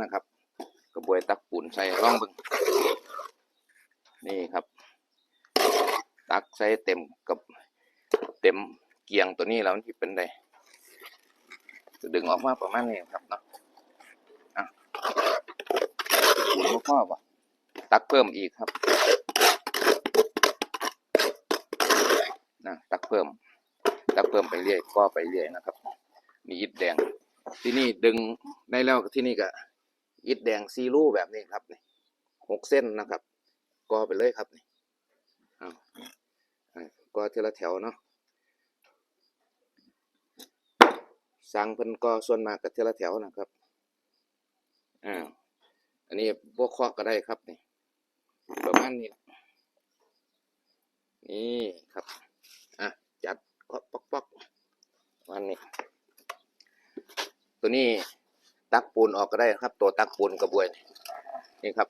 นะครับกระบวยตักปูนใส่ร่องบึงนี่ครับ ตักใส่เต็มกับเต็มเกียงตัวนี้แล้วที่เป็นไดจะดึงออกมาประมาณนี้ครับเนาะอะปูนพ่อป่ะตักเพิ่มอีกครับนะตักเพิ่ม ตักเพิ่มไปเรื่อยก็ไปเรื่อยนะครับ มีอิฐแดง ที่นี่ดึงได้แล้วที่นี่ก็ อิฐแดงซีรูแบบนี้ครับนี่หกเส้นนะครับก็ไปเลยครับนี่อ้าวอ่าก็ทีละแถวเนาะสร้างเพิ่นก็ส่วนมากกับทีละแถวนะครับอ่าอันนี้พวกเคาะก็ได้ครับนี่ประมาณนี้นี่ครับอะจัดเคาะป๊อกปอกๆวันนี้ ตัวนี้ ตักปูนออกก็ได้ครับ ตัวตักปูนกระบวยนี่ครับ